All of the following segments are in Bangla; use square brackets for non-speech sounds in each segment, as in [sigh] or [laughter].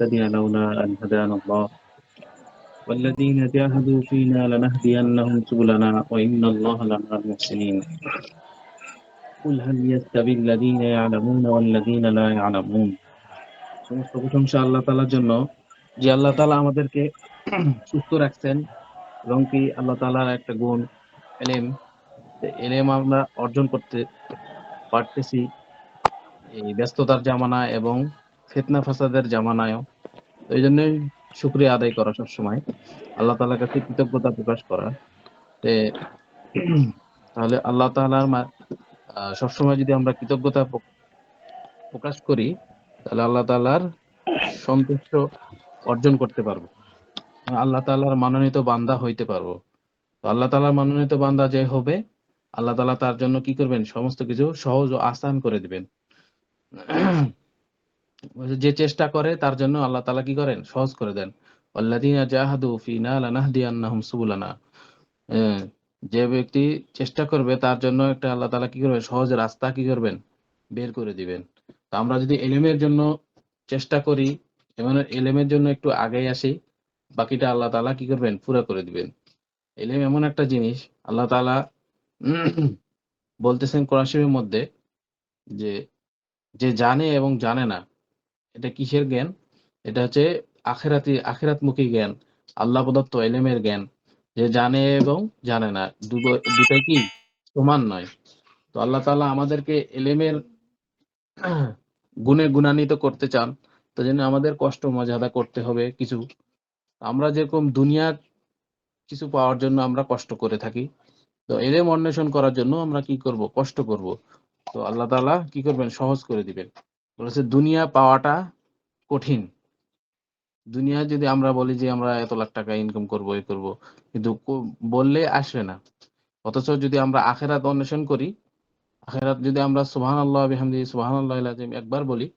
نهتدي لولا أن هدانا الله والذين جاهدوا فينا لنهدينهم سبلنا وإن الله لمع المحسنين قل هل يستوي الذين يعلمون والذين لا يعلمون সমস্ত প্রশংসা আল্লাহ তাআলার জন্য যে আল্লাহ তাআলা আমাদেরকে সুস্থ রাখছেন এবং কি আল্লাহ তাআলার একটা গুণ এলেম এলেম আমরা অর্জন করতে পারতেছি এই ব্যস্ততার জামানা এবং ফিতনা ফাসাদের জামানায়ও এই জন্যই শুক্রিয়া আদায় করা সবসময়। আল্লাহ তালার কাছে কৃতজ্ঞতা প্রকাশ করা। [clears throat] তাহলে আল্লাহ তাআলার মা- সবসময় যদি আমরা কৃতজ্ঞতা প্রকাশ করি, তাহলে আল্লাহ তালার সন্তুষ্ট অর্জন করতে পারব। আল্লাহ তাআলার মনোনীত বান্দা হইতে পারব। আল্লাহ তালার মনোনীত বান্দা যে হবে, আল্লাহ তাআলা তার জন্য কি করবেন? সমস্ত কিছু সহজ ও আসান করে দিবেন। [clears throat] যে চেষ্টা করে তার জন্য আল্লাহ তাআলা কি করেন? সহজ করে দেন। যে ব্যক্তি চেষ্টা করবে তার জন্য একটা আল্লাহ তালা কি করবে সহজ রাস্তা কি করবেন? বের করে দিবেন। তো আমরা যদি এলেমের জন্য চেষ্টা করি এবং এলেমের জন্য একটু আগে আসি বাকিটা আল্লাহ তালা কি করবেন? পুরো করে দিবেন। এলেম এমন একটা জিনিস আল্লাহ উম, বলতেছেন কোরআন শরীফের মধ্যে যে যে জানে এবং জানে না এটা কিসের জ্ঞান? এটা হচ্ছে আখেরাতি, আখেরাতমুখী জ্ঞান, আল্লাহ প্রদত্ত এলেমের জ্ঞান। যে জানে এবং জানে না দুটাই কি? সমান নয়। তো আল্লাহ তাআলা আমাদেরকে এলেমের গুণে গুণান্বিত করতে চান। তো জন্য আমাদের কষ্ট মজাদা করতে হবে কিছু। আমরা যেরকম দুনিয়া কিছু পাওয়ার জন্য আমরা কষ্ট করে থাকি, তো এলেম অন্বেষণ করার জন্য আমরা কি করব? কষ্ট করব। তো আল্লাহ তাআলা কি করবেন? সহজ করে দিবেন। বলেছে, দুনিয়া পাওয়াটা কঠিন। দুনিয়া যদি আমরা বলি যে আমরা এত লাখ টাকা ইনকাম করব এই করব, কিন্তু বললে আসবে না। অথচ যদি আমরা আখেরাত অন্বেষণ করি, আখেরাত যদি আমরা সুবহান আল্লাহ বিহামদি সুবহান আল্লাহ একবার বলি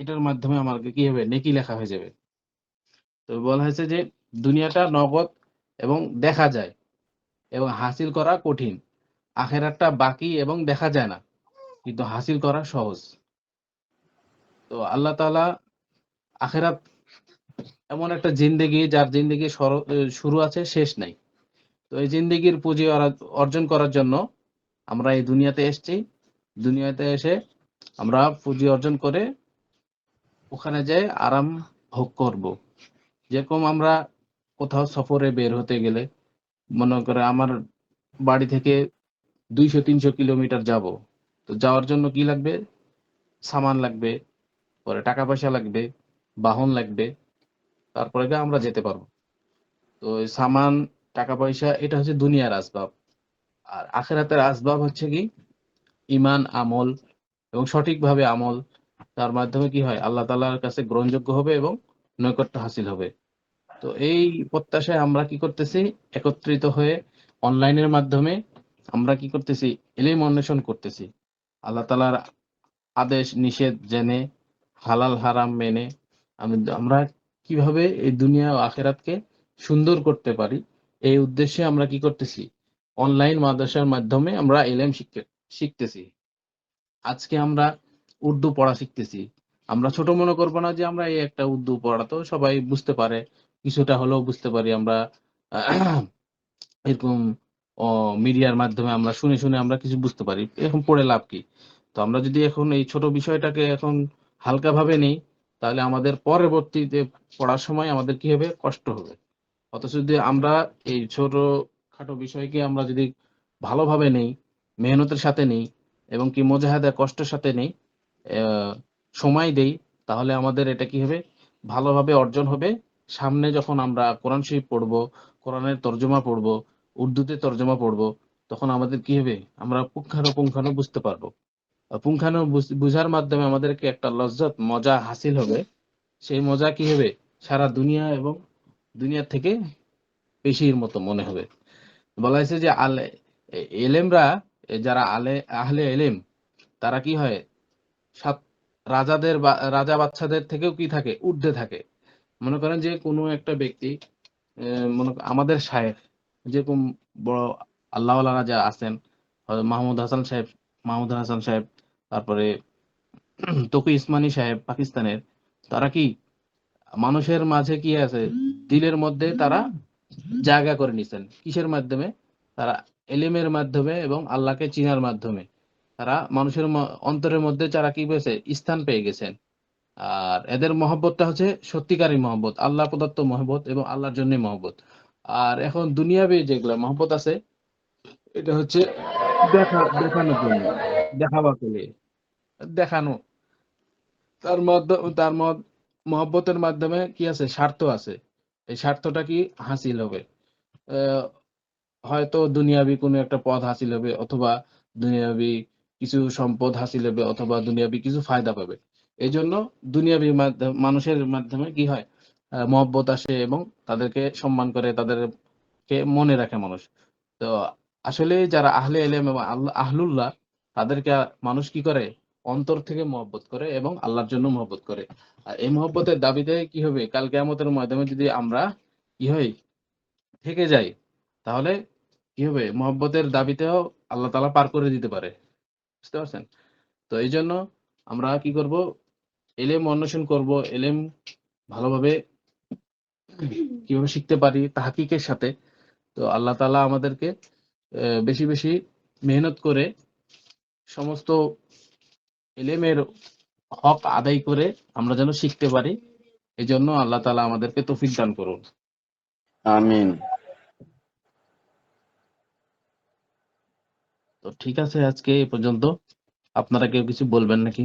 এটার মাধ্যমে আমাকে কি হবে? নেকি লেখা হয়ে যাবে। তো বলা হয়েছে যে দুনিয়াটা নগদ এবং দেখা যায় এবং হাসিল করা কঠিন। আখেরাতটা বাকি এবং দেখা যায় না, কিন্তু হাসিল করা সহজ। তো আল্লাহ তাআলা আখেরাত এমন একটা জিন্দেগি যার জিন্দেগি শুরু আছে, শেষ নাই। তো এই জিন্দেগির পুঁজি অর্জন করার জন্য আমরা এই দুনিয়াতে এসেছি। দুনিয়াতে এসে আমরা পুঁজি অর্জন করে ওখানে যাই আরাম ভোগ করব। যেরকম আমরা কোথাও সফরে বের হতে গেলে মনে করে আমার বাড়ি থেকে দুইশো, তিনশো কিলোমিটার যাব। তো যাওয়ার জন্য কি লাগবে? সামান লাগবে। পরে টাকা পয়সা লাগবে, বাহন লাগবে, তারপরে আমরা যেতে পারব। তো সামান টাকা পয়সা এটা হচ্ছে দুনিয়ার আসবাব। আর আখেরাতের আসবাব হচ্ছে কি? ইমান আমল এবং সঠিকভাবে আমল। তার মাধ্যমে কি হয়? আল্লাহ তাআলার কাছে গ্রহণযোগ্য হবে এবং নৈকট্য হাসিল হবে। তো এই প্রত্যাশায় আমরা কি করতেছি? একত্রিত হয়ে অনলাইনের মাধ্যমে আমরা কি করতেছি? এলিম অন্বেষণ করতেছি। আল্লাহ তাআলার আদেশ, নিষেধ জেনে হালাল হারাম মেনে আমরা কীভাবে এই দুনিয়া ও আখেরাতকে সুন্দর করতে পারি? এই উদ্দেশ্যে আমরা কি করতেছি? অনলাইন মাদ্রাসার মাধ্যমে আমরা এলএম শিখতে, শিখতেছি। আজকে আমরা উর্দু পড়া শিখতেছি। আমরা ছোট মনে করব না যে আমরা এই একটা উর্দু পড়া তো সবাই বুঝতে পারে। কিছুটা হলেও বুঝতে পারি আমরা, এরকম মিডিয়ার মাধ্যমে আমরা শুনে শুনে আমরা কিছু বুঝতে পারি। এখন পড়ে লাভ কি? তো আমরা যদি এখন এই ছোট বিষয়টাকে এখন হালকা ভাবে নেই, তাহলে আমাদের পরবর্তীতে পড়ার সময় আমাদের কি হবে? কষ্ট হবে। অথচ যদি আমরা এই ছোট খাটো বিষয়কে আমরা যদি ভালোভাবে নেই, মেহনতের সাথে নেই এবং কি মোজাহাদা কষ্টের সাথে নেই সময় দেই, তাহলে আমাদের এটা কি হবে? ভালোভাবে অর্জন হবে। সামনে যখন আমরা কোরআন শরীফ পড়ব, কোরআনের তর্জমা পড়ব, উর্দুতে তর্জমা পড়ব, তখন আমাদের কি হবে? আমরা পুঙ্খানুপুঙ্খানু বুঝতে পারব। পুঙ্খানু বুঝ- বুঝার মাধ্যমে আমাদেরকে একটা লজ্জত মজা হাসিল হবে। সেই মজা কি হবে? সারা দুনিয়া এবং দুনিয়ার থেকে বেশির মতো মনে হবে। বলা হয়েছে যে আলে এলেমরা যারা আলে আহলে এলেম, তারা কি হয়? সাত রাজাদের বা রাজা বাচ্চাদের থেকেও কি থাকে? ঊর্ধ্বে থাকে। মনে করেন যে কোনো একটা ব্যক্তি মনে আমাদের সাহেব যেরকম বড় আল্লাহওয়ালারা যা আছেন মাহমুদ হাসান সাহেব, মাহমুদ হাসান সাহেব তারপরে তকি ইসমানি সাহেব পাকিস্তানের, তারা কি মানুষের মাঝে কি আছে? দিলের মধ্যে তারা জায়গা করে নিছেন। কিসের মাধ্যমে? তারা এলিমের মাধ্যমে এবং আল্লাহকে চিনার মাধ্যমে। তারা মানুষের অন্তরের মধ্যে যারা কি পেয়েছে? স্থান পেয়ে গেছেন। আর এদের মহব্বতটা হচ্ছে সত্যিকারী মহব্বত, আল্লাহ প্রদত্ত মহব্বত এবং আল্লাহর জন্য মহব্বত। আর এখন দুনিয়াবি যেগুলো মহব্বত আছে, এটা হচ্ছে দেখা দেখানোর জন্য। দেখানো। তার মধ্যে, তার মদ মহব্বতের মাধ্যমে কি আছে? স্বার্থ আছে। এই স্বার্থটা কি হাসিল হবে? হয়তো দুনিয়াবি কোনো একটা পদ হাসিল হবে, অথবা দুনিয়াবি কিছু সম্পদ হাসিল হবে, অথবা দুনিয়াবি কিছু ফায়দা পাবে। এই জন্য দুনিয়াবি মানুষের মাধ্যমে কি হয়? মহব্বত আসে এবং তাদেরকে সম্মান করে, তাদেরকে মনে রাখে মানুষ। তো আসলে যারা আহলে এলেম এবং আল্লাহ আহলুল্লাহ তাদেরকে মানুষ কি করে? অন্তর থেকে মহব্বত করে এবং আল্লাহর জন্য মহব্বত করে। আর এই মহব্বতের দাবিতে কি হবে? কাল কেয়ামতের মাধ্যমে যদি আমরা কি হই? থেকে যাই, তাহলে কি হবে? মহব্বতের দাবিতেও আল্লাহ তাআলা পার করে দিতে পারে। বুঝতে পারছেন? তো এই জন্য আমরা কি করব? এলেম অন্বেষণ করব। এলেম ভালোভাবে কীভাবে শিখতে পারি? তাহকিকের সাথে। তো আল্লাহ তাআলা আমাদেরকে বেশি বেশি মেহনত করে সমস্ত এলেমের হক আদায় করে আমরা যেন শিখতে পারি এই জন্য আল্লাহ তালা আমাদেরকে তৌফিক দান করুন। আমিন। তো ঠিক আছে আজকে এই পর্যন্ত। আপনারা কেউ কিছু বলবেন নাকি?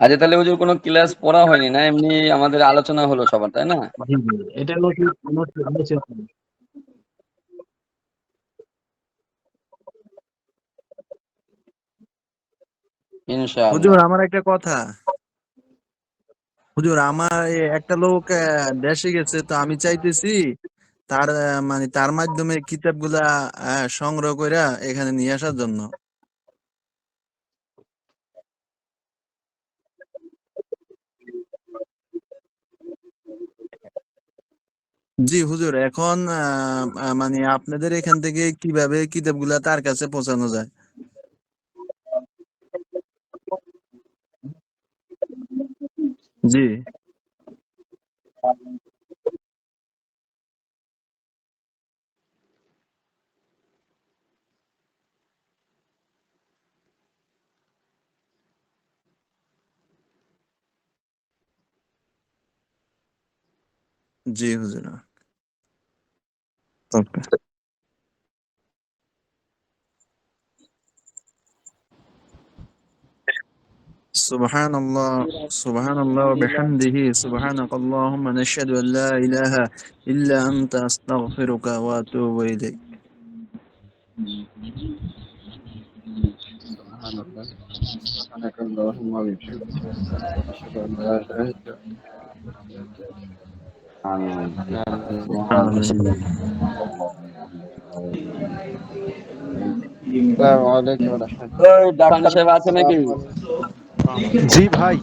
আচ্ছা তাহলে হুজুর কোনো ক্লাস পড়া হয়নি না? এমনি আমাদের আলোচনা হলো সবার তাই না? এটা আলোচনা। হুজুর, আমার একটা কথা। হুজুর, আমার একটা লোক দেশে গেছে, তো আমি চাইতেছি তার মানে তার মাধ্যমে কিতাবগুলা সংগ্রহ কইরা এখানে নিয়ে আসার জন্য। জি, হুজুর, এখন মানে আপনাদের এখান থেকে কীভাবে কিতাবগুলা তার কাছে পৌঁছানো যায়? জি জি হুজুর ওকে سبحان الله سبحان الله وبحمده سبحانك اللهم نشهد أن لا إله إلا أنت أستغفرك وأتوب إليك. سبحانك اللهم وبحمدك أشهد أن لا إله إلا السلام عليكم ورحمة الله. জি ভাই।